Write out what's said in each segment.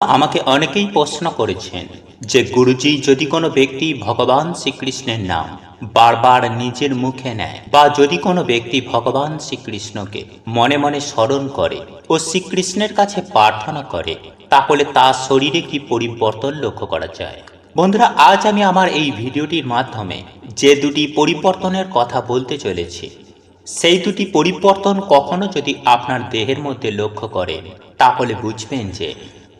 আমাকে অনেকেই প্রশ্ন করেছেন যে গুরুজি যদি কোনো ব্যক্তি ভগবান শ্রীকৃষ্ণের নাম বারবার নিজের মুখে নেয় বা যদি কোনো ব্যক্তি ভগবান শ্রীকৃষ্ণকে মনে মনে স্মরণ করে ও শ্রীকৃষ্ণের কাছে প্রার্থনা করে, তাহলে তার শরীরে কি পরিবর্তন লক্ষ্য করা যায়? বন্ধুরা, আজ আমি আমার এই ভিডিওটির মাধ্যমে যে দুটি পরিবর্তনের কথা বলতে চলেছি, সেই দুটি পরিবর্তন কখনো যদি আপনার দেহের মধ্যে লক্ষ্য করেন, তাহলে বুঝবেন যে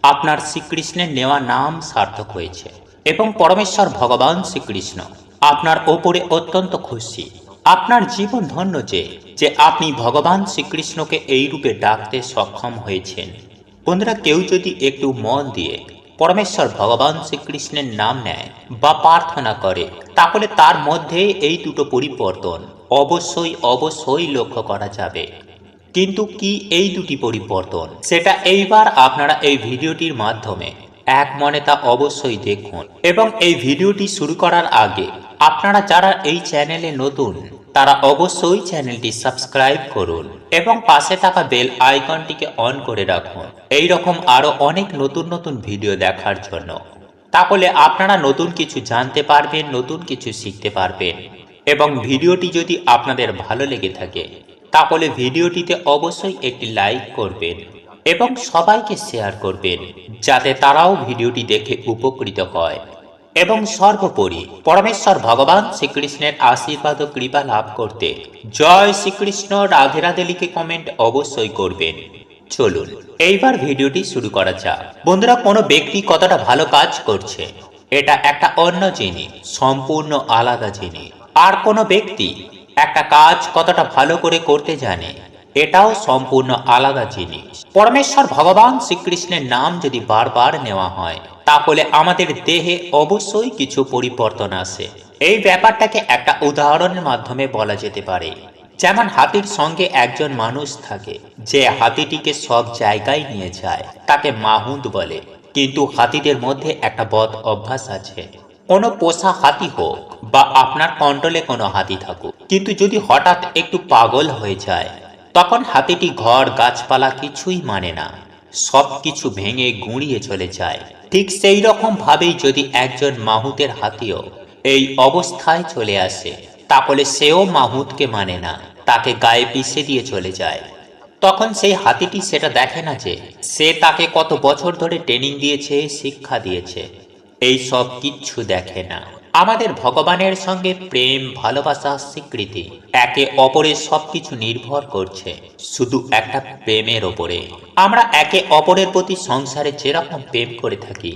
আপনার শ্রীকৃষ্ণের নেওয়া নাম সার্থক হয়েছে এবং পরমেশ্বর ভগবান শ্রীকৃষ্ণ আপনার ওপরে অত্যন্ত খুশি। আপনার জীবন ধন্য যে যে আপনি ভগবান শ্রীকৃষ্ণকে এই রূপে ডাকতে সক্ষম হয়েছেন। বন্ধুরা, কেউ যদি একটু মন দিয়ে পরমেশ্বর ভগবান শ্রীকৃষ্ণের নাম নেয় বা প্রার্থনা করে, তাহলে তার মধ্যে এই দুটো পরিবর্তন অবশ্যই অবশ্যই লক্ষ্য করা যাবে। কিন্তু কি এই দুটি পরিবর্তন? সেটা এইবার আপনারা এই ভিডিওটির মাধ্যমে এক মনে তা অবশ্যই দেখুন। এবং এই ভিডিওটি শুরু করার আগে আপনারা যারা এই চ্যানেলে নতুন, তারা অবশ্যই চ্যানেলটি সাবস্ক্রাইব করুন এবং পাশে থাকা বেল আইকনটিকে অন করে রাখুন। এই রকম আরও অনেক নতুন নতুন ভিডিও দেখার জন্য। তাহলে আপনারা নতুন কিছু জানতে পারবেন, নতুন কিছু শিখতে পারবেন। এবং ভিডিওটি যদি আপনাদের ভালো লেগে থাকে তাহলে ভিডিওটিতে অবশ্যই একটি লাইক করবেন এবং সবাইকে শেয়ার করবেন, যাতে তারাও ভিডিওটি দেখে উপকৃত হয়। এবং সর্বোপরি, পরমেশ্বর ভগবান শ্রীকৃষ্ণের আশীর্বাদ ও কৃপা লাভ করতে জয় শ্রীকৃষ্ণ রাধে রাধে লিখে কমেন্ট অবশ্যই করবেন। চলুন, এইবার ভিডিওটি শুরু করা যাক। বন্ধুরা, কোনো ব্যক্তি কতটা ভালো কাজ করছে? এটা একটা অন্য জিনিস, সম্পূর্ণ আলাদা জিনিস। আর কোনো ব্যক্তি একটা কাজ কতটা ভালো করে করতে জানে, এটাও সম্পূর্ণ আলাদা জিনিস। পরমেশ্বর ভগবান শ্রীকৃষ্ণের নাম যদি বারবার নেওয়া হয়, তাহলে আমাদের দেহে অবশ্যই কিছু পরিবর্তন আসে। এই ব্যাপারটাকে একটা উদাহরণের মাধ্যমে বলা যেতে পারে। যেমন হাতির সঙ্গে একজন মানুষ থাকে, যে হাতিটিকে সব জায়গায় নিয়ে যায়, তাকে মাহুদ বলে। কিন্তু হাতিদের মধ্যে একটা বদ অভ্যাস আছে। কোনো পোষা হাতি হোক বা আপনার কন্ট্রোলে কোনো হাতি থাকুক, কিন্তু যদি হঠাৎ একটু পাগল হয়ে যায়, তখন হাতিটি ঘর, গাছপালা কিছুই মানে না। সব কিছু ভেঙে গুঁড়িয়ে চলে যায়। ঠিক সেই রকম ভাবেই যদি একজন মাহুতের হাতিও এই অবস্থায় চলে আসে, তাহলে সেও মাহুতকে মানে না, তাকে গায়ে পিষে দিয়ে চলে যায়। তখন সেই হাতিটি সেটা দেখে না যে, সে তাকে কত বছর ধরে ট্রেনিং দিয়েছে, শিক্ষা দিয়েছে। এই সব কিচ্ছু দেখে না। আমাদের ভগবানের সঙ্গে প্রেম, ভালোবাসা, স্বীকৃতি, একে অপরের সবকিছু নির্ভর করছে শুধু একটা প্রেমের ওপরে। আমরা একে অপরের প্রতি সংসারে যেরকম প্রেম করে থাকি,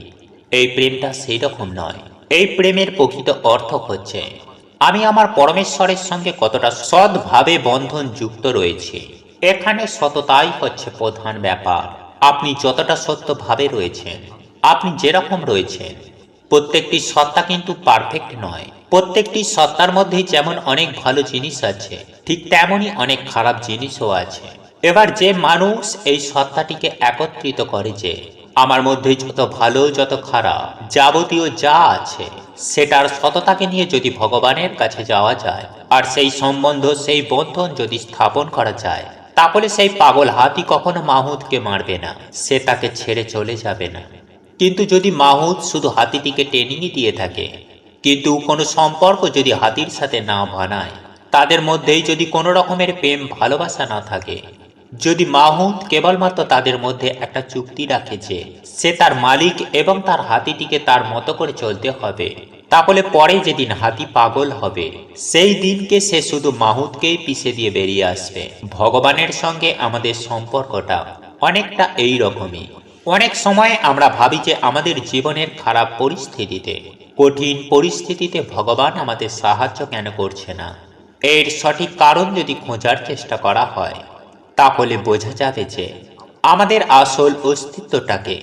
এই প্রেমটা সেই রকম নয়। এই প্রেমের প্রকৃত অর্থ হচ্ছে, আমি আমার পরমেশ্বরের সঙ্গে কতটা সৎভাবে বন্ধন যুক্ত রয়েছে, এখানে সততাই হচ্ছে প্রধান ব্যাপার। আপনি যতটা সত্যভাবে রয়েছেন আপনি যেরকম রয়েছেন, প্রত্যেকটি সত্তা কিন্তু পারফেক্ট নয়। প্রত্যেকটি সত্তার মধ্যে যেমন অনেক ভালো জিনিস আছে, ঠিক তেমনই অনেক খারাপ জিনিসও আছে। এবার যে মানুষ এই সত্তাটিকে একত্রিত করে যে, আমার মধ্যে যত ভালো, যত খারাপ, যাবতীয় যা আছে, সেটার সততাকে নিয়ে যদি ভগবানের কাছে যাওয়া যায়, আর সেই সম্বন্ধ, সেই বন্ধন যদি স্থাপন করা যায়, তাহলে সেই পাগল হাতি কখনো মাহুদকে মারবে না, সে তাকে ছেড়ে চলে যাবে না। কিন্তু যদি মাহুদ শুধু হাতিটিকে টেনিয়ে দিয়ে থাকে, কিন্তু কোনো সম্পর্ক যদি হাতির সাথে না বানায়, তাদের মধ্যেই যদি কোনো রকমের প্রেম ভালোবাসা না থাকে, যদি মাহুদ কেবলমাত্র তাদের মধ্যে একটা চুক্তি রাখে যে সে তার মালিক এবং তার হাতিটিকে তার মতো করে চলতে হবে, তাহলে পরে যেদিন হাতি পাগল হবে, সেই দিনকে সে শুধু মাহুদকেই পিছে দিয়ে বেরিয়ে আসবে। ভগবানের সঙ্গে আমাদের সম্পর্কটা অনেকটা এই রকমই। অনেক সময় আমরা ভাবি যে আমাদের জীবনের খারাপ পরিস্থিতিতে, কঠিন পরিস্থিতিতে ভগবান আমাদের সাহায্য কেন করছে না? এর সঠিক কারণ যদি খোঁজার চেষ্টা করা হয়, তাহলে বোঝা যাবে যে আমাদের আসল অস্তিত্বটাকে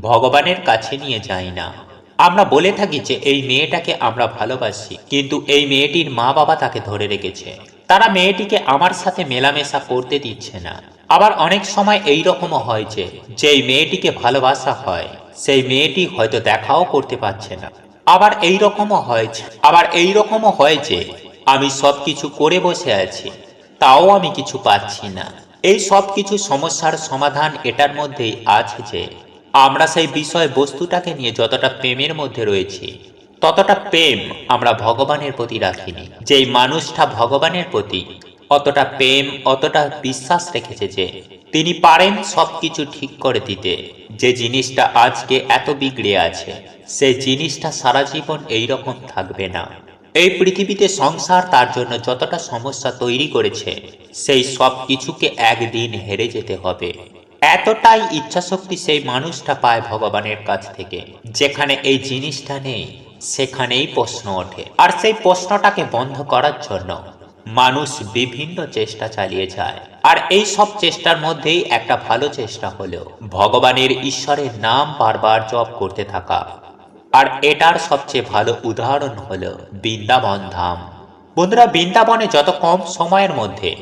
ভগবানের কাছে নিয়ে যাই না। আমরা বলে থাকি যে এই মেয়েটাকে আমরা ভালোবাসি, কিন্তু এই মেয়েটির মা বাবা তাকে ধরে রেখেছে। তারা মেয়েটিকে আমার সাথে মেলামেশা করতে দিচ্ছে না। আবার অনেক সময় এই রকমও হয় যে, যেই মেয়েটিকে ভালোবাসা হয়, সেই মেয়েটি হয়তো দেখাও করতে পারছে না। আবার এই রকমও হয় যে- আবার এই রকমও হয় যে, আমি সব কিছু করে বসে আছি, তাও আমি কিছু পাচ্ছি না। এই সব কিছু সমস্যার সমাধান এটার মধ্যেই আছে যে, আমরা সেই বিষয় বস্তুটাকে নিয়ে যতটা প্রেমের মধ্যে রয়েছি, ততটা প্রেম আমরা ভগবানের প্রতি রাখিনি। যেই মানুষটা ভগবানের প্রতি অতটা প্রেম, অতটা বিশ্বাস রেখেছে যে তিনি পারেন সব কিছু ঠিক করে দিতে। যে জিনিসটা আজকে এত বিগড়ে আছে সেই জিনিসটা সারা জীবন এই রকম থাকবে না। এই পৃথিবীতে সংসার তার জন্য যতটা সমস্যা তৈরি করেছে, সেই সব কিছুকে একদিন হেরে যেতে হবে। এতটাই ইচ্ছাশক্তি সেই মানুষটা পায় ভগবানের কাছ থেকে, যেখানে এই জিনিসটা নেই, সেখানেই প্রশ্ন ওঠে। আর সেই প্রশ্নটাকে বন্ধ করার জন্য মানুষ বিভিন্ন চেষ্টা চালিয়ে যায়। আর এই সব চেষ্টার মধ্যেই একটা ভালো চেষ্টা হলো, ভগবানের ঈশ্বরের নাম বারবার জপ করতে থাকা। আর এটার সবচেয়ে ভালো উদাহরণ হলো বৃন্দাবন ধাম। বন্ধুরা, বৃন্দাবনে যত কম সময়ের মধ্যে,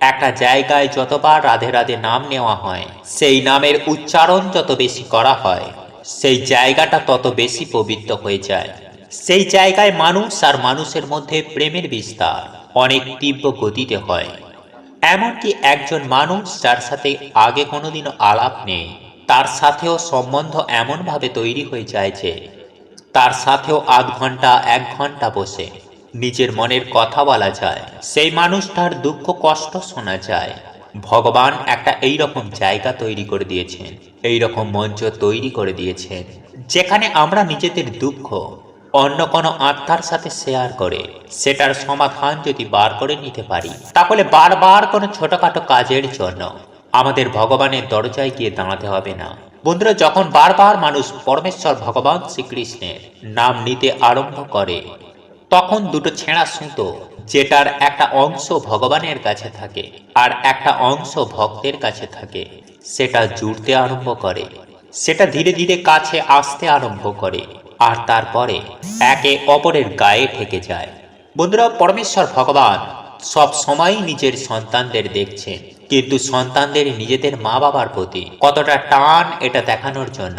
একটা জায়গায় যতবার রাধে রাধে নাম নেওয়া হয়, সেই নামের উচ্চারণ যত বেশি করা হয়, সেই জায়গাটা তত বেশি পবিত্র হয়ে যায়। সেই জায়গায় মানুষ আর মানুষের মধ্যে প্রেমের বিস্তার অনেক তীব্র গতিতে হয়। এমনকি একজন মানুষ যার সাথে আগে কোনোদিনও আলাপ নেই, তার সাথেও সম্বন্ধ এমনভাবে তৈরি হয়ে যায় যে, তার সাথেও আধ ঘণ্টা এক ঘণ্টা বসে নিজের মনের কথা বলা যায়। সেই মানুষটার দুঃখ, কষ্ট শোনা যায়। ভগবান একটা এই রকম জায়গা তৈরি করে দিয়েছেন এই রকম মঞ্চ তৈরি করে দিয়েছেন, যেখানে আমরা নিজেদের দুঃখ অন্য কোনো আত্মার সাথে শেয়ার করে, সেটার সমাধান যদি বার করে নিতে পারি, তাহলে বারবার কোনো ছোটখাটো কাজের জন্য আমাদের ভগবানের দরজায় গিয়ে দাঁড়াতে হবে না। বন্ধুরা, যখন বারবার মানুষ পরমেশ্বর ভগবান শ্রীকৃষ্ণের নাম নিতে আরম্ভ করে, তখন দুটো ছেঁড়া সুতো যেটার একটা অংশ ভগবানের কাছে থাকে আর একটা অংশ ভক্তের কাছে থাকে, সেটা জুড়তে আরম্ভ করে, সেটা ধীরে ধীরে কাছে আসতে আরম্ভ করে। আর তারপরে একে অপরের গায়ে ঠেকে যায়। বন্ধুরা, পরমেশ্বর ভগবান সব সময় নিজের সন্তানদের দেখছেন, কিন্তু সন্তানদের নিজেদের মা বাবার প্রতি কতটা টান এটা দেখানোর জন্য।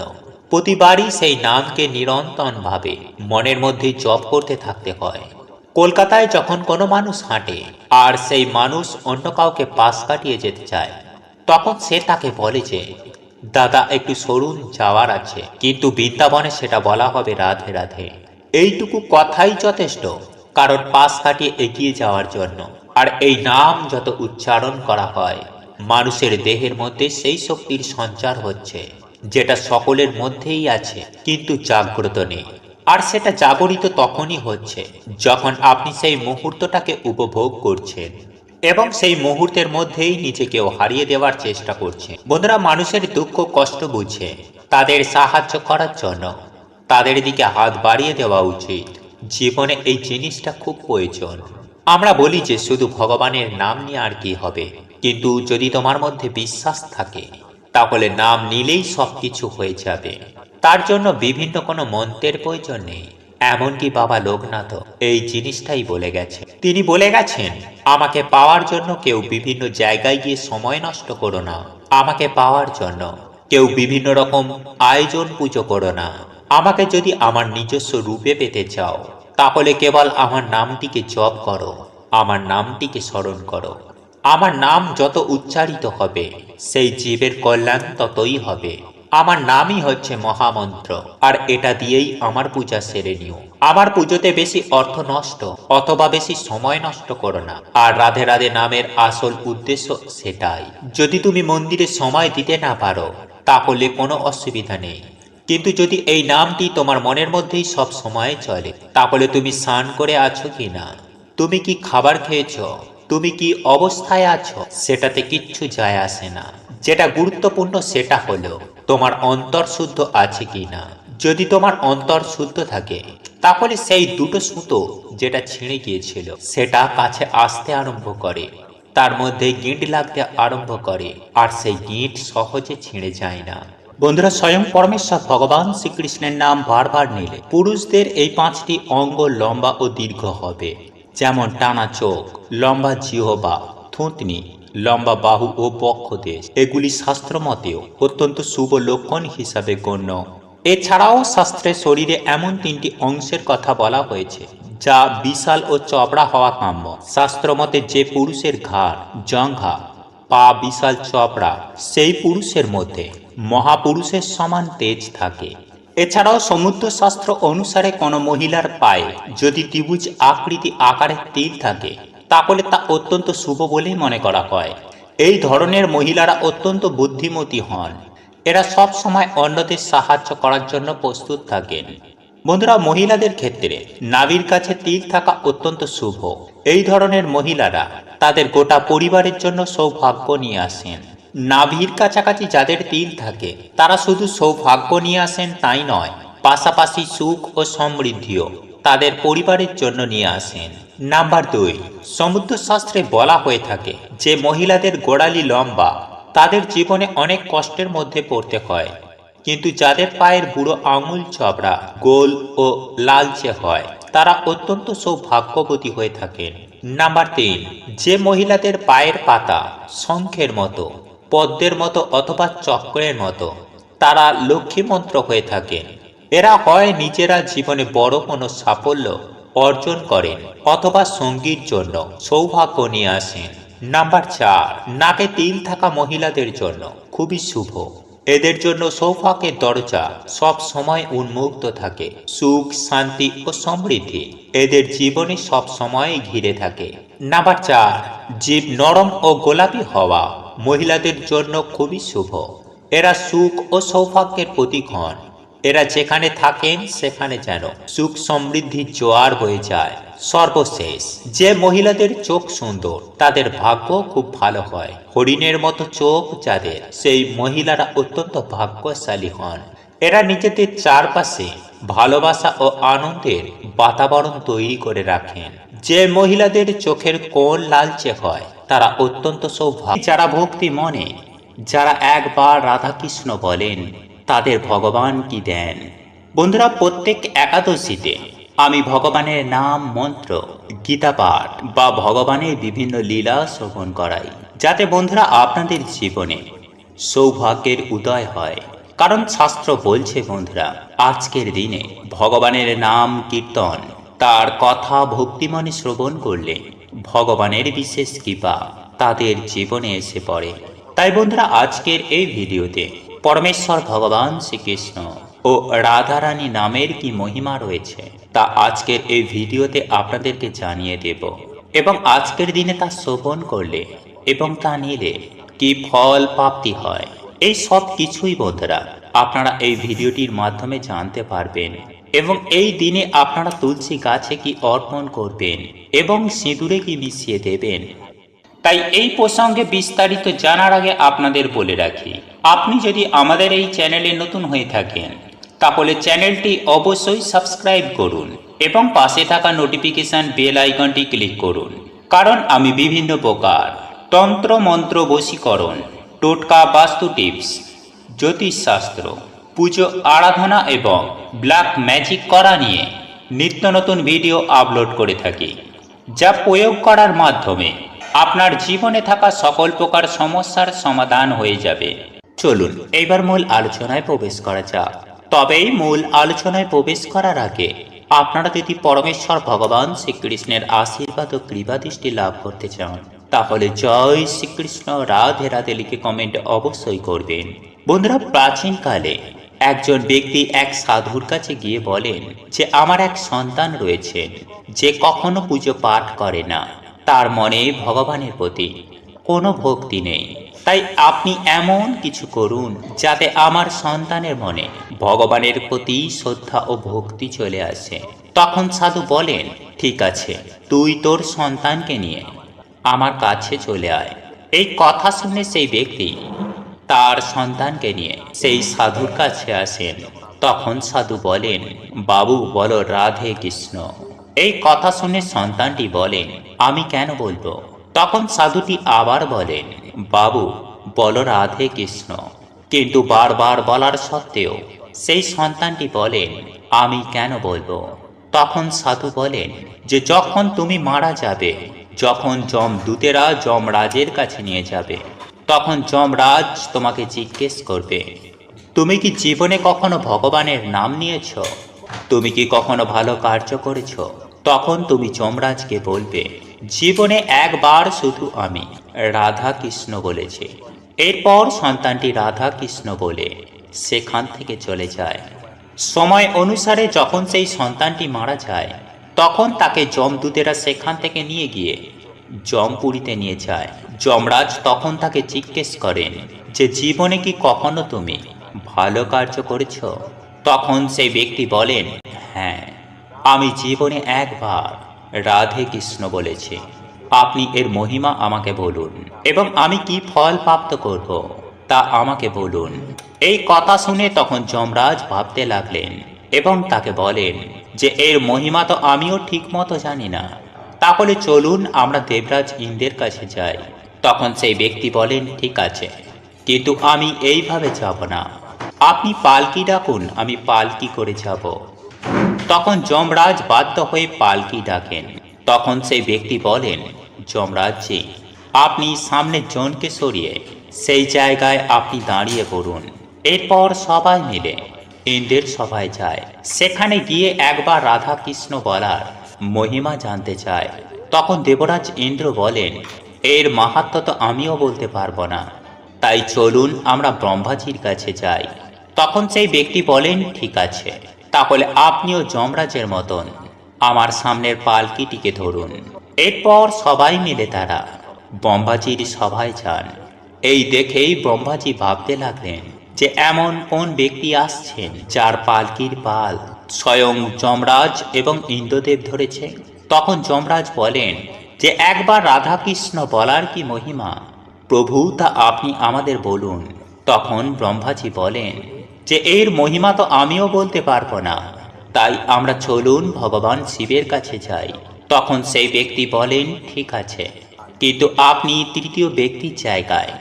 প্রতিবারই সেই নামকে নিরন্তন ভাবে মনের মধ্যে জপ করতে থাকতে হয়। কলকাতায় যখন কোনো মানুষ হাঁটে আর সেই মানুষ অন্য কাউকে পাশ কাটিয়ে যেতে চায়, তখন সে তাকে বলে যে দাদা, একটু সরুন, যাওয়ার আছে। কিন্তু বৃন্দাবনে সেটা বলা হবে রাধে রাধে। এইটুকু কথাই যথেষ্ট, কারণ পাশ কাটিয়ে এগিয়ে যাওয়ার জন্য। আর এই নাম যত উচ্চারণ করা হয়, মানুষের দেহের মধ্যে সেই শক্তির সঞ্চার হচ্ছে, যেটা সকলের মধ্যেই আছে, কিন্তু জাগ্রত নেই। আর সেটা জাগরিত তখনই হচ্ছে, যখন আপনি সেই মুহূর্তটাকে উপভোগ করছেন। এবং সেই মুহূর্তের মধ্যেই নিজেকেও হারিয়ে দেওয়ার চেষ্টা করছে। বন্ধুরা, মানুষের দুঃখ, কষ্ট বুঝে। তাদের সাহায্য করার জন্য তাদের দিকে হাত বাড়িয়ে দেওয়া উচিত। জীবনে এই জিনিসটা খুব প্রয়োজন। আমরা বলি যে, শুধু ভগবানের নাম নিয়ে আর কি হবে? কিন্তু যদি তোমার মধ্যে বিশ্বাস থাকে, তাহলে নাম নিলেই সব কিছু হয়ে যাবে। তার জন্য বিভিন্ন কোনো মন্ত্রের প্রয়োজন নেই। এমনকি বাবা লোকনাথ এই জিনিসটাই বলে গেছে। তিনি বলে গেছেন, আমাকে পাওয়ার জন্য কেউ বিভিন্ন জায়গায় গিয়ে সময় নষ্ট করো না। আমাকে পাওয়ার জন্য কেউ বিভিন্ন রকম আয়োজন পুজো করো না। আমাকে যদি আমার নিজস্ব রূপে পেতে চাও, তাহলে কেবল আমার নামটিকে জপ করো, আমার নামটিকে স্মরণ করো। আমার নাম যত উচ্চারিত হবে, সেই জীবের কল্যাণ ততই হবে। আমার নামই হচ্ছে মহামন্ত্র, আর এটা দিয়েই আমার পূজা সেরে নিও। আমার পুজোতে বেশি অর্থ নষ্ট, অথবা বেশি সময় নষ্ট করো না, আর রাধে রাধে নামের আসল উদ্দেশ্য সেটাই। যদি তুমি মন্দিরে সময় দিতে না পারো, তাহলে কোনো অসুবিধা নেই। কিন্তু যদি এই নামটি তোমার মনের মধ্যেই সব সময় চলে, তাহলে তুমি স্নান করে আছো কি না তুমি কি খাবার খেয়েছো? তুমি কি অবস্থায় আছো? সেটাতে কিচ্ছু যায় আসে না। যেটা গুরুত্বপূর্ণ, সেটা হলো, তোমার অন্তর শুদ্ধ আছে কি না যদি তোমার অন্তর শুদ্ধ থাকে, তাহলে সেই দুটো সুতো যেটা ছিঁড়ে গিয়েছিল, সেটা কাছে আসতে আরম্ভ করে। তার মধ্যে গিঁট লাগতে আরম্ভ করে, আর সেই গিঁট সহজে ছিঁড়ে যায় না। বন্ধুরা, স্বয়ং পরমেশ্বর ভগবান শ্রীকৃষ্ণের নাম বারবার নিলে, পুরুষদের এই পাঁচটি অঙ্গ লম্বা ও দীর্ঘ হবে। যেমন টানা চোখ, লম্বা জিহবা, থুতনি, লম্বা বাহু ও বক্ষদেশ, এগুলি শাস্ত্র মতেও অত্যন্ত শুভ লক্ষণ হিসাবে গণ্য। এছাড়াও শাস্ত্রে শরীরে এমন তিনটি অংশের কথা বলা হয়েছে, যা বিশাল ও চবড়া হওয়া কাম্য। শাস্ত্র মতে যে পুরুষের ঘাড় জঙ্ঘা পা বিশাল চপড়া সেই পুরুষের মধ্যে মহাপুরুষের সমান তেজ থাকে। এছাড়াও সমুদ্র শাস্ত্র অনুসারে কোনো মহিলার পায়ে যদি ত্রিভুজ আকৃতি আকারের তিল থাকে, তাহলে তা অত্যন্ত শুভ বলেই মনে করা হয়। এই ধরনের মহিলারা অত্যন্ত বুদ্ধিমতী হন। এরা সব সময় অন্যদের সাহায্য করার জন্য প্রস্তুত থাকেন। বন্ধুরা, মহিলাদের ক্ষেত্রে নাবির কাছে তিল থাকা অত্যন্ত শুভ। এই ধরনের মহিলারা তাদের গোটা পরিবারের জন্য সৌভাগ্য নিয়ে আসেন। নাভির কাছাকাছি যাদের তিল থাকে, তারা শুধু সৌভাগ্য নিয়ে আসেন তাই নয়, পাশাপাশি সুখ ও সমৃদ্ধিও তাদের পরিবারের জন্য নিয়ে আসেন। নাম্বার দুই সমুদ্র শাস্ত্রে বলা হয়ে থাকে যে মহিলাদের গোড়ালি লম্বা, তাদের জীবনে অনেক কষ্টের মধ্যে পড়তে হয়, কিন্তু যাদের পায়ের বুড়ো আঙুল চবড়া গোল ও লালচে হয়, তারা অত্যন্ত সৌভাগ্যবতী হয়ে থাকেন। নাম্বার তিন, যে মহিলাদের পায়ের পাতা শঙ্খের মতো পদ্মের মতো অথবা চক্রের মতো। তারা লক্ষ্মী মন্ত্র হয়ে থাকেন এরা হয় নিজেরা জীবনে বড় কোনো সাফল্য অর্জন করেন অথবা সঙ্গীর জন্য সৌভাগ্য নিয়ে আসেন। নাম্বার চার, নাকে তিল থাকা মহিলাদের জন্য খুবই শুভ। এদের জন্য সৌভাগ্যের দরজা সব সময় উন্মুক্ত থাকে, সুখ, শান্তি ও সমৃদ্ধি। এদের জীবনে সব সময় ঘিরে থাকে। নাম্বার চার, জীব নরম ও গোলাপি হওয়া। মহিলাদের জন্য খুবই শুভ। এরা সুখ ও সৌভাগ্যের প্রতীক হন। এরা যেখানে থাকেন, সেখানে যেন সুখ সমৃদ্ধির জোয়ার হয়ে যায়। সর্বশেষ, যে মহিলাদের চোখ সুন্দর, তাদের ভাগ্য খুব ভালো হয়। হরিণের মতো চোখ যাদের, সেই মহিলারা অত্যন্ত ভাগ্যশালী হন। এরা নিজেদের চারপাশে ভালোবাসা ও আনন্দের বাতাবরণ তৈরি করে রাখেন। যে মহিলাদের চোখের কোণ লালচে হয়, তারা অত্যন্ত সৌভাগ্য। যারা ভক্তি মনে, যারা একবার রাধাকৃষ্ণ বলেন, তাদের ভগবান কি দেন? বন্ধুরা, প্রত্যেক একাদশীতে আমি ভগবানের নাম, মন্ত্র, গীতা পাঠ বা ভগবানের বিভিন্ন লীলা শ্রবণ করাই, যাতে বন্ধুরা আপনাদের জীবনে সৌভাগ্যের উদয় হয়। কারণ শাস্ত্র বলছে, বন্ধুরা, আজকের দিনে ভগবানের নাম, কীর্তন তার কথা ভক্তিমনে শ্রবণ করলে ভগবানের বিশেষ কৃপা তাদের জীবনে এসে পড়ে। তাই বন্ধুরা, আজকের এই ভিডিওতে পরমেশ্বর ভগবান শ্রীকৃষ্ণ ও রাধারানী নামের কি মহিমা রয়েছে, তা আজকের এই ভিডিওতে আপনাদেরকে জানিয়ে দেব এবং আজকের দিনে তা শ্রবণ করলে এবং তা নিলে কি ফল প্রাপ্তি হয়, এই সব কিছুই বন্ধুরা, আপনারা এই ভিডিওটির মাধ্যমে জানতে পারবেন। এবং এই দিনে আপনারা তুলসী গাছে কি অর্পণ করবেন এবং সিঁদুরে কি মিশিয়ে দেবেন? তাই এই প্রসঙ্গে বিস্তারিত জানার আগে আপনাদের বলে রাখি, আপনি যদি আমাদের এই চ্যানেলে নতুন হয়ে থাকেন, তাহলে চ্যানেলটি অবশ্যই সাবস্ক্রাইব করুন এবং পাশে থাকা নোটিফিকেশন বেল আইকনটি ক্লিক করুন। কারণ আমি বিভিন্ন প্রকার তন্ত্র মন্ত্র বশীকরণ, টোটকা বাস্তু টিপস, জ্যোতিষশাস্ত্র পুজো আরাধনা এবং ব্ল্যাক ম্যাজিক করা নিয়ে নিত্য নতুন ভিডিও আপলোড করে থাকি, যা প্রয়োগ করার মাধ্যমে আপনার জীবনে থাকা সকল প্রকার সমস্যার সমাধান হয়ে যাবে। চলুন, এইবার মূল আলোচনায় প্রবেশ করা যাক। তবেই মূল আলোচনায় প্রবেশ করার আগে আপনারা যদি পরমেশ্বর ভগবান শ্রীকৃষ্ণের আশীর্বাদ ও কৃপা দৃষ্টি লাভ করতে চান, তাহলে জয় শ্রীকৃষ্ণ। রাধে রাধে লিখে কমেন্ট অবশ্যই করবেন। বন্ধুরা, প্রাচীনকালে একজন ব্যক্তি এক সাধুর কাছে গিয়ে বলেন যে, আমার এক সন্তান রয়েছেন যে কখনো পুজো পাঠ করে না। তার মনে ভগবানের প্রতি কোনো ভক্তি নেই। তাই আপনি এমন কিছু করুন যাতে আমার সন্তানের মনে ভগবানের প্রতি শ্রদ্ধা ও ভক্তি চলে আসে। তখন সাধু বলেন, ঠিক আছে, তুই তোর সন্তানকে নিয়ে আমার কাছে চলে আয়। এই কথা শুনে সেই ব্যক্তি তার সন্তানকে নিয়ে সেই সাধুর কাছে আসেন। তখন সাধু বলেন, বাবু, বলো রাধে কৃষ্ণ। এই কথা শুনে সন্তানটি বলেন, আমি কেন বলব? তখন সাধুটি আবার বলেন, বাবু, বলো রাধে কৃষ্ণ। কিন্তু বারবার বলার সত্ত্বেও সেই সন্তানটি বলেন, আমি কেন বলব? তখন সাধু বলেন, যে যখন তুমি মারা যাবে, যখন যম যমদূতেরা যমরাজের কাছে নিয়ে যাবে তখন যমরাজ তোমাকে জিজ্ঞেস করবে, তুমি কি জীবনে কখনো ভগবানের নাম নিয়েছ? তুমি কি কখনো ভালো কার্য করেছ? তখন তুমি যমরাজকে বলবে, জীবনে একবার শুধু আমি রাধা কৃষ্ণ বলেছি। এরপর সন্তানটি রাধা কৃষ্ণ বলে সেখান থেকে চলে যায়। সময় অনুসারে যখন সেই সন্তানটি মারা যায়, তখন তাকে যমদূতেরা সেখান থেকে নিয়ে গিয়ে জমপুরীতে নিয়ে যায়। যমরাজ তখন তাকে জিজ্ঞেস করেন, যে জীবনে কি কখনো তুমি ভালো কার্য করেছ? তখন সেই ব্যক্তি বলেন হ্যাঁ আমি জীবনে একবার রাধে কৃষ্ণ বলেছি। আপনি এর মহিমা আমাকে বলুন এবং আমি কি ফল প্রাপ্ত করব তা আমাকে বলুন। এই কথা শুনে তখন যমরাজ ভাবতে লাগলেন এবং তাকে বলেন, যে এর মহিমা তো আমিও ঠিক মতো জানি না। তাহলে চলুন আমরা দেবরাজ ইন্দ্রের কাছে যাই। তখন সেই ব্যক্তি বলেন, ঠিক আছে, কিন্তু আমি এইভাবে যাব না। আপনি পালকি ডাকুন, আমি পালকি করে যাব। তখন যমরাজ বাধ্য হয়ে পালকি ডাকেন। তখন সেই ব্যক্তি বলেন, যমরাজজি, আপনি সামনের জনকে সরিয়ে সেই জায়গায় আপনি দাঁড়িয়ে পড়ুন। এরপর সবাই মিলে ইন্দ্রের সভায় যায়। সেখানে গিয়ে একবার রাধা কৃষ্ণ বলার মহিমা জানতে চায়। তখন দেবরাজ ইন্দ্র বলেন, এর মাহাত্ম তো আমিও বলতে পারব না। তাই চলুন আমরা ব্রহ্মাজির কাছে যাই। তখন সেই ব্যক্তি বলেন, ঠিক আছে, তাহলে আপনিও যমরাজের মতন আমার সামনের পালকিটিকে ধরুন। এরপর সবাই মিলে তারা ব্রহ্মাজির সভায় যান। এই দেখেই ব্রহ্মাজি ভাবতে লাগলেন যে, এমন কোন ব্যক্তি আসছেন যার পালকির পাল স্বয়ং যমরাজ এবং ইন্দ্রদেব ধরেছে। তখন যমরাজ বলেন যে, একবার রাধাকৃষ্ণ বলার কি মহিমা? প্রভু, তা আপনি আমাদের বলুন। তখন ব্রহ্মাজি বলেন যে, এর মহিমা তো আমিও বলতে পারব না। তাই আমরা চলুন ভগবান শিবের কাছে যাই। তখন সেই ব্যক্তি বলেন, ঠিক আছে, কিন্তু আপনি তৃতীয় ব্যক্তির জায়গায়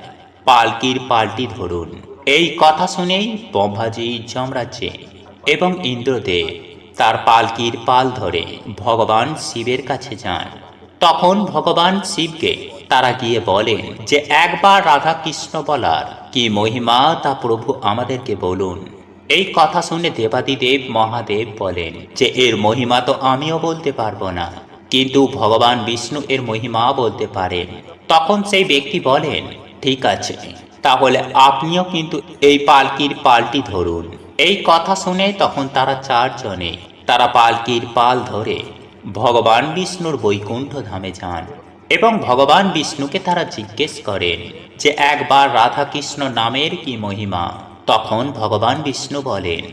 পালকির পাল্টি ধরুন। এই কথা শুনেই ব্রহ্মাজি যমরাজ্যে এবং ইন্দ্রদেব তার পালকির পাল ধরে ভগবান শিবের কাছে যান। তখন ভগবান শিবকে তারা গিয়ে বলেন যে, একবার রাধা কৃষ্ণ বলার কি মহিমা তা প্রভু আমাদেরকে বলুন। এই কথা শুনে দেবাদিদেব মহাদেব বলেন যে, এর মহিমা তো আমিও বলতে পারব না। কিন্তু ভগবান বিষ্ণু এর মহিমা বলতে পারেন। তখন সেই ব্যক্তি বলেন, ঠিক আছে, তাহলে আপনিও কিন্তু এই পালকির পালটি ধরুন। এই কথা শুনে তখন তারা চারজনে, তারা পালকির পাল ধরে ভগবান বিষ্ণুর বৈকুণ্ঠ ধামে যান এবং ভগবান বিষ্ণুকে তারা জিজ্ঞেস করেন যে, একবার রাধাকৃষ্ণ নামের কি মহিমা? তখন ভগবান বিষ্ণু বলেন,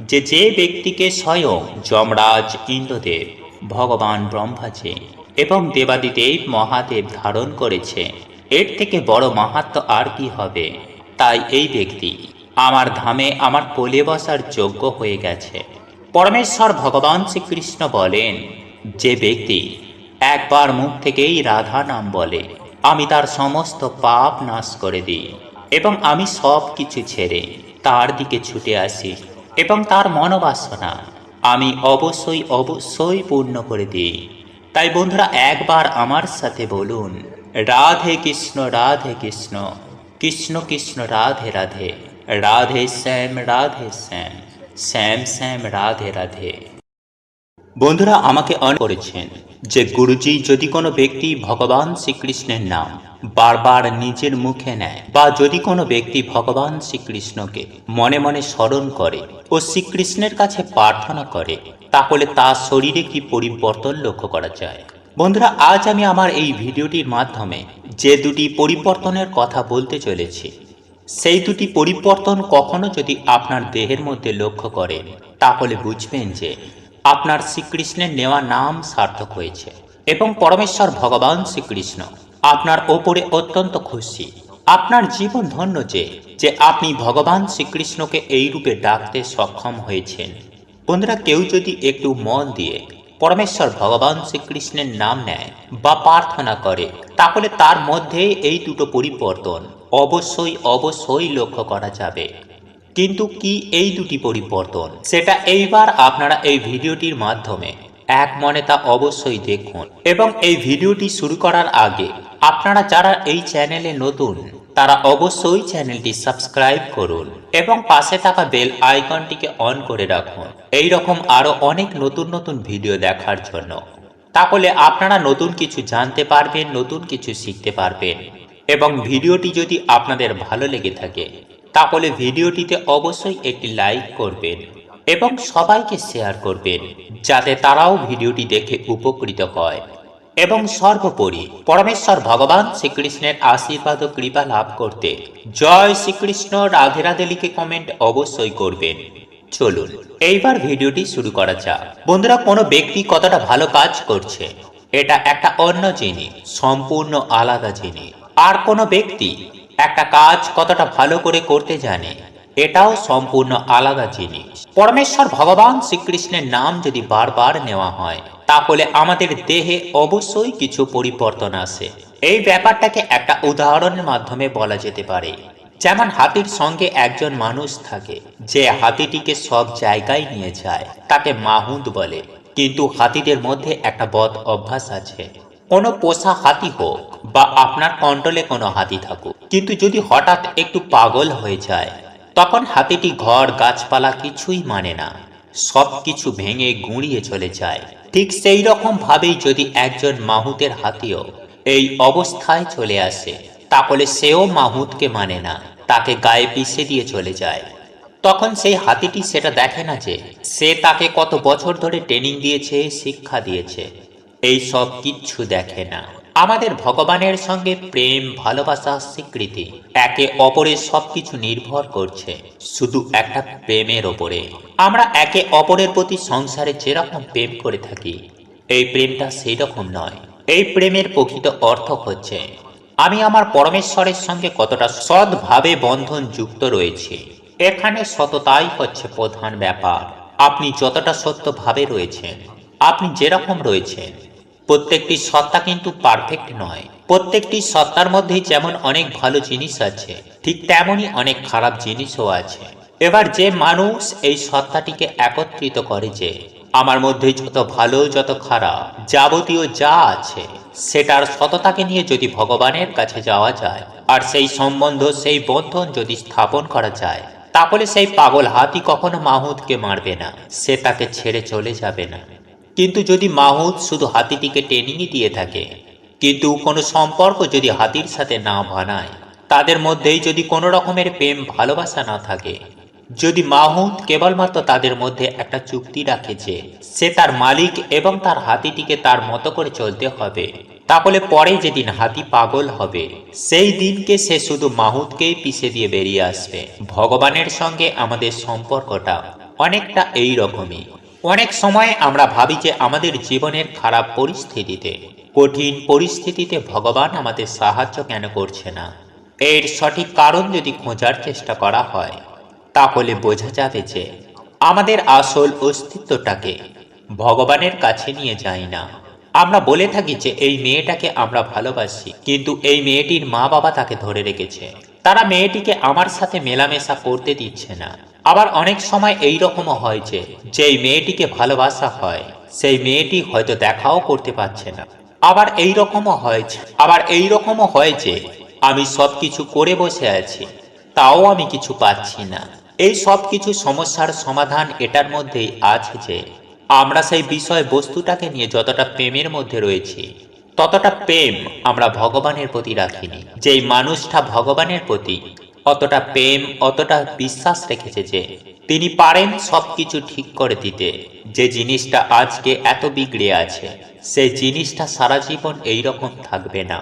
যে যে ব্যক্তিকে স্বয়ং যমরাজ ইন্দ্রদেব, ভগবান ব্রহ্মাজি এবং দেবাদিদেব মহাদেব ধারণ করেছে, এর থেকে বড় মাহাত্ম আর কি হবে? তাই এই ব্যক্তি আমার ধামে আমার কোলে বসার যোগ্য হয়ে গেছে। পরমেশ্বর ভগবান শ্রীকৃষ্ণ বলেন, যে ব্যক্তি একবার মুখ থেকেই রাধা নাম বলে, আমি তার সমস্ত পাপ নাশ করে দিই এবং আমি সব কিছু ছেড়ে তার দিকে ছুটে আসি এবং তার মনোবাসনা আমি অবশ্যই অবশ্যই পূর্ণ করে দিই। তাই বন্ধুরা, একবার আমার সাথে বলুন, রাধে কৃষ্ণ রাধে কৃষ্ণ কৃষ্ণ কৃষ্ণ, রাধে রাধে। রাধে শ্যাম রাধে শ্যাম শ্যাম শ্যাম রাধে রাধে বন্ধুরা, আমাকে অন করেছেন যে গুরুজি যদি কোনো ব্যক্তি ভগবান শ্রীকৃষ্ণের নাম বারবার নিজের মুখে নেয় বা যদি কোনো ব্যক্তি ভগবান শ্রীকৃষ্ণকে মনে মনে স্মরণ করে ও শ্রীকৃষ্ণের কাছে প্রার্থনা করে, তাহলে তার শরীরে কি পরিবর্তন লক্ষ্য করা যায়? বন্ধুরা, আজ আমি আমার এই ভিডিওটির মাধ্যমে যে দুটি পরিবর্তনের কথা বলতে চলেছি সেই দুটি পরিবর্তন কখনো যদি আপনার দেহের মধ্যে লক্ষ্য করেন, তাহলে বুঝবেন যে আপনার শ্রীকৃষ্ণের নেওয়া নাম সার্থক হয়েছে এবং পরমেশ্বর ভগবান শ্রীকৃষ্ণ আপনার ওপরে অত্যন্ত খুশি। আপনার জীবন ধন্য যে যে আপনি ভগবান শ্রীকৃষ্ণকে এই রূপে ডাকতে সক্ষম হয়েছেন। বন্ধুরা, কেউ যদি একটু মন দিয়ে পরমেশ্বর ভগবান শ্রীকৃষ্ণের নাম নেয় বা প্রার্থনা করে, তাহলে তার মধ্যে এই দুটো পরিবর্তন অবশ্যই অবশ্যই লক্ষ্য করা যাবে। কিন্তু কি এই দুটি পরিবর্তন? সেটা এইবার আপনারা এই ভিডিওটির মাধ্যমে এক মনে তা অবশ্যই দেখুন। এবং এই ভিডিওটি শুরু করার আগে আপনারা যারা এই চ্যানেলে নতুন তারা অবশ্যই চ্যানেলটি সাবস্ক্রাইব করুন এবং পাশে থাকা বেল আইকনটিকে অন করে রাখুন। এই রকম আরও অনেক নতুন নতুন ভিডিও দেখার জন্য। তাহলে আপনারা নতুন কিছু জানতে পারবেন, নতুন কিছু শিখতে পারবেন। এবং ভিডিওটি যদি আপনাদের ভালো লেগে থাকে, তাহলে ভিডিওটিতে অবশ্যই একটি লাইক করবেন এবং সবাইকে শেয়ার করবেন, যাতে তারাও ভিডিওটি দেখে উপকৃত হয়। এবং সর্বোপরি পরমেশ্বর ভগবান শ্রীকৃষ্ণের আশীর্বাদ ও কৃপা লাভ করতে জয় শ্রীকৃষ্ণ রাধে রাধে লিখে কমেন্ট অবশ্যই করবেন। চলুন, এইবার ভিডিওটি শুরু করা যাক। বন্ধুরা, কোনো ব্যক্তি কতটা ভালো কাজ করছে, এটা একটা অন্য জিনিস সম্পূর্ণ আলাদা জিনিস আর কোনো ব্যক্তি একটা কাজ কতটা ভালো করে করতে জানে এটাও সম্পূর্ণ আলাদা জিনিস। পরমেশ্বর ভগবান শ্রীকৃষ্ণের নাম যদি বারবার নেওয়া হয়, তাহলে আমাদের দেহে অবশ্যই কিছু পরিবর্তন আসে এই ব্যাপারটাকে একটা উদাহরণের মাধ্যমে বলা যেতে পারে। যেমন হাতির সঙ্গে একজন মানুষ থাকে, যে হাতিটিকে সব জায়গায় নিয়ে যায়, তাকে মাহুদ বলে। কিন্তু হাতিদের মধ্যে একটা বদ অভ্যাস আছে। কোনো পোষা হাতি হোক বা আপনার কন্ট্রোলে কোনো হাতি থাকুক, কিন্তু যদি হঠাৎ একটু পাগল হয়ে যায় তখন হাতিটি ঘর, গাছপালা কিছুই মানে না। সব কিছু ভেঙে গুঁড়িয়ে চলে যায়। ঠিক সেই রকম ভাবেই যদি একজন মাহুতের হাতিও এই অবস্থায় চলে আসে, তাহলে সেও মাহুতকে মানে না, তাকে গায়ে পিষে দিয়ে চলে যায়। তখন সেই হাতিটি সেটা দেখে না যে, সে তাকে কত বছর ধরে ট্রেনিং দিয়েছে, শিক্ষা দিয়েছে। এই সব কিচ্ছু দেখে না। আমাদের ভগবানের সঙ্গে প্রেম, ভালোবাসা, স্বীকৃতি, একে অপরের সবকিছু নির্ভর করছে, শুধু একটা প্রেমের ওপরে। আমরা একে অপরের প্রতি সংসারে যেরকম প্রেম করে থাকি, এই প্রেমটা সেই রকম নয়। এই প্রেমের প্রকৃত অর্থ হচ্ছে, আমি আমার পরমেশ্বরের সঙ্গে কতটা সৎভাবে বন্ধন যুক্ত রয়েছে, এখানে সততাই হচ্ছে প্রধান ব্যাপার। আপনি যতটা সত্যভাবে রয়েছেন, আপনি যেরকম রয়েছেন প্রত্যেকটি সত্তা কিন্তু পারফেক্ট নয়। প্রত্যেকটি সত্তার মধ্যে যেমন অনেক ভালো জিনিস আছে, ঠিক তেমনই অনেক খারাপ জিনিসও আছে। এবার যে মানুষ এই সত্তাটিকে একত্রিত করে যে, আমার মধ্যে যত ভালো, যত খারাপ, যাবতীয় যা আছে, সেটার সততাকে নিয়ে যদি ভগবানের কাছে যাওয়া যায়, আর সেই সম্বন্ধ, সেই বন্ধন যদি স্থাপন করা যায়, তাহলে সেই পাগল হাতি কখনো মাহুদকে মারবে না, সে তাকে ছেড়ে চলে যাবে না। কিন্তু যদি মাহুদ শুধু হাতিটিকে ট্রেনিংই দিয়ে থাকে, কিন্তু কোনো সম্পর্ক যদি হাতির সাথে না বানায়, তাদের মধ্যেই যদি কোনো রকমের প্রেম ভালোবাসা না থাকে, যদি মাহুদ কেবলমাত্র তাদের মধ্যে একটা চুক্তি রাখে যে সে তার মালিক এবং তার হাতিটিকে তার মতো করে চলতে হবে, তাহলে পরে যেদিন হাতি পাগল হবে, সেই দিনকে সে শুধু মাহুদকেই পিছে দিয়ে বেরিয়ে আসবে। ভগবানের সঙ্গে আমাদের সম্পর্কটা অনেকটা এই রকমই। অনেক সময় আমরা ভাবি যে আমাদের জীবনের খারাপ পরিস্থিতিতে, কঠিন পরিস্থিতিতে ভগবান আমাদের সাহায্য কেন করছে না? এর সঠিক কারণ যদি খোঁজার চেষ্টা করা হয়, তাহলে বোঝা যাবে যে আমাদের আসল অস্তিত্বটাকে ভগবানের কাছে নিয়ে যাই না। আমরা বলে থাকি যে এই মেয়েটাকে আমরা ভালোবাসি, কিন্তু এই মেয়েটির মা বাবা তাকে ধরে রেখেছে। তারা মেয়েটিকে আমার সাথে মেলামেশা করতে দিচ্ছে না। আবার অনেক সময় এই রকমও হয় যে, যেই মেয়েটিকে ভালোবাসা হয়, সেই মেয়েটি হয়তো দেখাও করতে পারছে না। আবার এই রকমও হয় আবার এই রকমও হয় যে, আমি সব কিছু করে বসে আছি, তাও আমি কিছু পাচ্ছি না। এই সব কিছু সমস্যার সমাধান এটার মধ্যেই আছে যে, আমরা সেই বিষয় বস্তুটাকে নিয়ে যতটা প্রেমের মধ্যে রয়েছি, ততটা প্রেম আমরা ভগবানের প্রতি রাখিনি। যেই মানুষটা ভগবানের প্রতি অতটা প্রেম, অতটা বিশ্বাস রেখেছে যে তিনি পারেন সব কিছু ঠিক করে দিতে। যে জিনিসটা আজকে এত বিগড়ে আছে সেই জিনিসটা সারা জীবন এইরকম থাকবে না।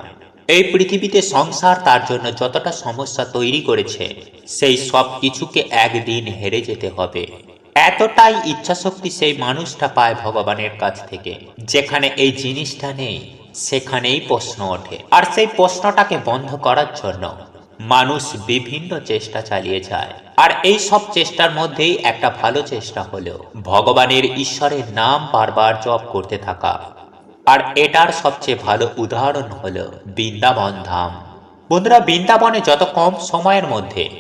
এই পৃথিবীতে সংসার তার জন্য যতটা সমস্যা তৈরি করেছে, সেই সব কিছুকে একদিন হেরে যেতে হবে। এতটাই ইচ্ছাশক্তি সেই মানুষটা পায় ভগবানের কাছ থেকে, যেখানে এই জিনিসটা নেই, সেখানেই প্রশ্ন ওঠে। আর সেই প্রশ্নটাকে বন্ধ করার জন্য মানুষ বিভিন্ন চেষ্টা চালিয়ে যায়। আর এই সব চেষ্টার মধ্যেই একটা ভালো চেষ্টা হলো, ভগবানের ঈশ্বরের নাম বারবার জপ করতে থাকা। আর এটার সবচেয়ে ভালো উদাহরণ হলো বৃন্দাবন ধাম বন্ধুরা, বৃন্দাবনে যত কম সময়ের মধ্যে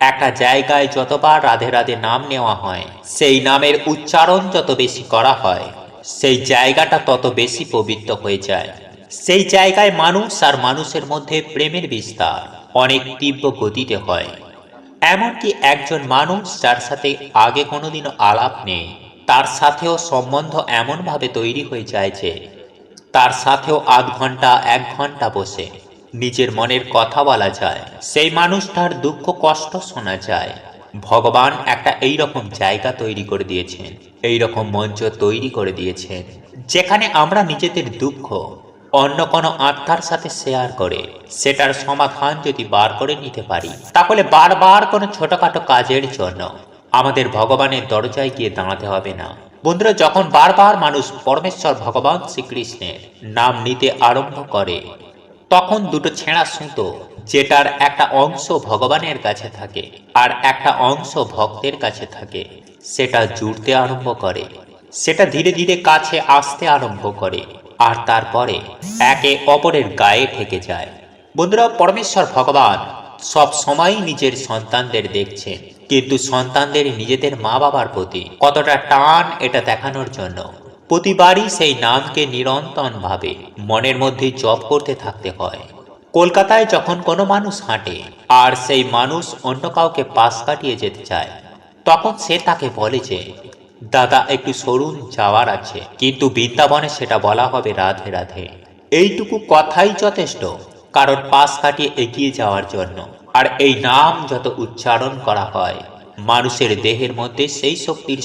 একটা জায়গায় যতবার রাধে রাধে নাম নেওয়া হয়, সেই নামের উচ্চারণ যত বেশি করা হয়, সেই জায়গাটা তত বেশি পবিত্র হয়ে যায়। সেই জায়গায় মানুষ আর মানুষের মধ্যে প্রেমের বিস্তার। অনেক তীব্র গতিতে হয়। এমনকি একজন মানুষ যার সাথে আগে কোনোদিনও আলাপ নেই, তার সাথেও সম্বন্ধ এমনভাবে তৈরি হয়ে যায় যে, তার সাথেও আধ ঘণ্টা, এক ঘণ্টা বসে, নিজের মনের কথা বলা যায়। সেই মানুষটার দুঃখ, কষ্ট শোনা যায়। ভগবান একটা এই রকম জায়গা তৈরি করে দিয়েছেন এই রকম মঞ্চ তৈরি করে দিয়েছেন, যেখানে আমরা নিজেদের দুঃখ অন্য কোনো আত্মার সাথে শেয়ার করে, সেটার সমাধান যদি বার করে নিতে পারি, তাহলে বারবার কোনো ছোটখাটো কাজের জন্য আমাদের ভগবানের দরজায় গিয়ে দাঁড়াতে হবে না। বন্ধুরা, যখন বারবার মানুষ পরমেশ্বর ভগবান শ্রীকৃষ্ণের নাম নিতে আরম্ভ করে, তখন দুটো ছেঁড়া সুতো যেটার একটা অংশ ভগবানের কাছে থাকে আর একটা অংশ ভক্তের কাছে থাকে, সেটা জুড়তে আরম্ভ করে, সেটা ধীরে ধীরে কাছে আসতে আরম্ভ করে। আর তারপরে একে অপরের গায়ে ঠেকে যায়। বন্ধুরা, পরমেশ্বর ভগবান সব সময়ই নিজের সন্তানদের দেখছেন, কিন্তু সন্তানদের নিজেদের মা বাবার প্রতি কতটা টান এটা দেখানোর জন্য। প্রতিবারই সেই নামকে নিরন্তন ভাবে মনের মধ্যে জপ করতে থাকতে হয়। কলকাতায় যখন কোনো মানুষ হাঁটে আর সেই মানুষ অন্য কাউকে পাশ কাটিয়ে যেতে চায়, তখন সে তাকে বলে যে দাদা, একটু সরুন, যাওয়ার আছে। কিন্তু বৃন্দাবনে সেটা বলা হবে রাধে রাধে। এইটুকু কথাই যথেষ্ট, কারণ পাশ কাটিয়ে এগিয়ে যাওয়ার জন্য। আর এই নাম যত উচ্চারণ করা হয়, মানুষের দেহের মধ্যে সেই শক্তির